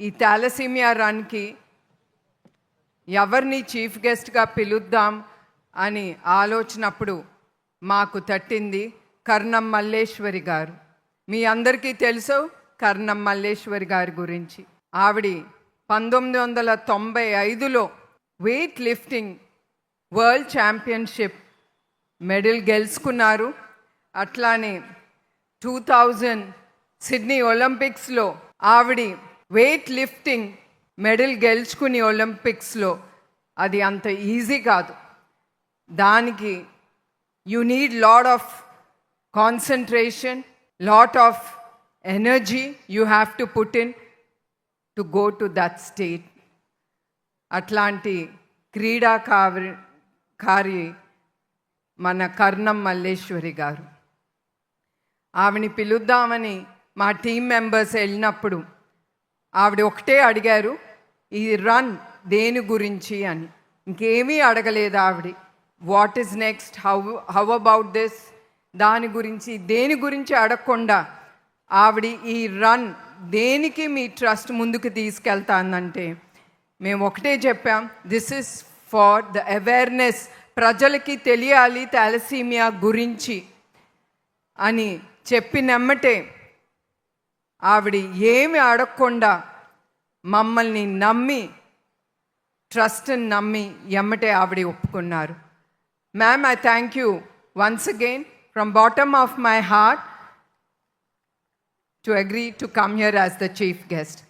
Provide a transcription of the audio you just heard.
ఈ థాలసీమియా రన్కి ఎవరిని చీఫ్ గెస్ట్గా పిలుద్దాం అని ఆలోచనప్పుడు మాకు తట్టింది కర్ణం మల్లేశ్వరి గారు. మీ అందరికీ తెలుసు కర్ణం మల్లేశ్వరి గారి గురించి. ఆవిడ పంతొమ్మిది వందల తొంభై ఐదులో weight lifting world championship medal గెలుచుకున్నారు. అట్లానే టూ థౌజండ్ సిడ్నీ ఒలింపిక్స్లో ఆవిడ వెయిట్ లిఫ్టింగ్ మెడల్ గెలుచుకుని ఒలింపిక్స్లో అది అంత ఈజీ కాదు. దానికి you need lot of concentration lot of energy you have to put in to go to that state అట్లాంటి క్రీడాకారి కారి మన కర్ణం మల్లేశ్వరి గారు. ఆవిని పిలుద్దామని మా టీం మెంబర్స్ వెళ్ళినప్పుడు ఆవిడ ఒకటే అడిగారు ఈ రన్ దేని గురించి? అని. ఇంకేమీ అడగలేదు ఆవిడ. What is next? How how about this? దాని గురించి దేని గురించి అడగకుండా ఆవిడ ఈ రన్ దేనికి మీ ట్రస్ట్ ముందుకు తీసుకెళ్తానంటే మేము ఒకటే చెప్పాం this is for the awareness. ప్రజలకి తెలియాలి థాలసీమియా గురించి అని చెప్పినమ్మటే ఆవిడ ఏమి అడగకుండా మమ్మల్ని నమ్మి ట్రస్ట్ని నమ్మి ఎమ్మటే ఆవిడ ఒప్పుకున్నారు ma'am I thank you once again from bottom of my heart to agree to come here as the chief guest